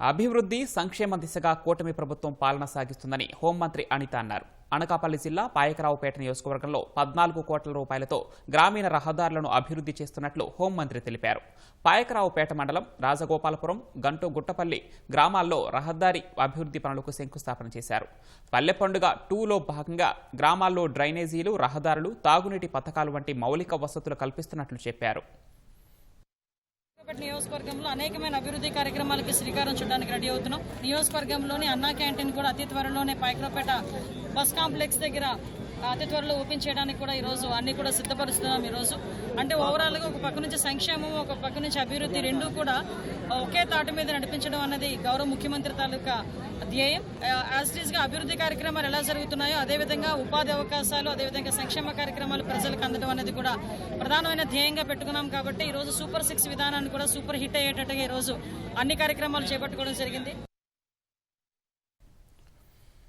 అభివృద్ధి సంక్షేమ దిశగా కూటమి ప్రభుత్వం పాలన సాగిస్తుందని హోంమంత్రి అనిత అన్నారు. అనకాపల్లి జిల్లా పాయకరావుపేట నియోజకవర్గంలో పద్నాలుగు కోట్ల రూపాయలతో గ్రామీణ రహదారులను అభివృద్ధి చేస్తున్నట్లు హోంమంత్రి తెలిపారు. పాయకరావుపేట మండలం రాజగోపాలపురం గంటు గుట్టపల్లి గ్రామాల్లో రహదారి అభివృద్ధి పనులకు శంకుస్థాపన చేశారు. పల్లె పండుగ టూలో భాగంగా గ్రామాల్లో డ్రైనేజీలు రహదారులు తాగునీటి పథకాలు వంటి మౌలిక వసతులు కల్పిస్తున్నట్లు చెప్పారు. నియోజకవర్గంలో అనేకమైన అభివృద్ధి కార్యక్రమాలకి శ్రీకారం చుట్టడానికి రెడీ అవుతున్నాం. నియోజకవర్గంలోని అన్నా క్యాంటీన్ కూడా అతి త్వరలోనే పైక్రోపేట బస్ కాంప్లెక్స్ దగ్గర అతి త్వరలో ఓపెన్ చేయడానికి కూడా ఈరోజు అన్ని కూడా సిద్ధపరుస్తున్నాం ఈరోజు అంటే ఓవరాల్గా ఒక పక్క నుంచి సంక్షేమం ఒక పక్క నుంచి అభివృద్ధి రెండూ కూడా ఒకే తాటి మీద నడిపించడం అన్నది గౌరవ ముఖ్యమంత్రి తాలూకా ధ్యేయం. యాజ్గా అభివృద్ధి కార్యక్రమాలు ఎలా జరుగుతున్నాయో అదేవిధంగా ఉపాధి అవకాశాలు అదేవిధంగా సంక్షేమ కార్యక్రమాలు ప్రజలకు అందడం అనేది కూడా ప్రధానమైన ధ్యేయంగా పెట్టుకున్నాం కాబట్టి ఈ రోజు సూపర్ సిక్స్ విధానాన్ని కూడా సూపర్ హిట్ అయ్యేటట్టుగా ఈ రోజు అన్ని కార్యక్రమాలు చేపట్టుకోవడం జరిగింది.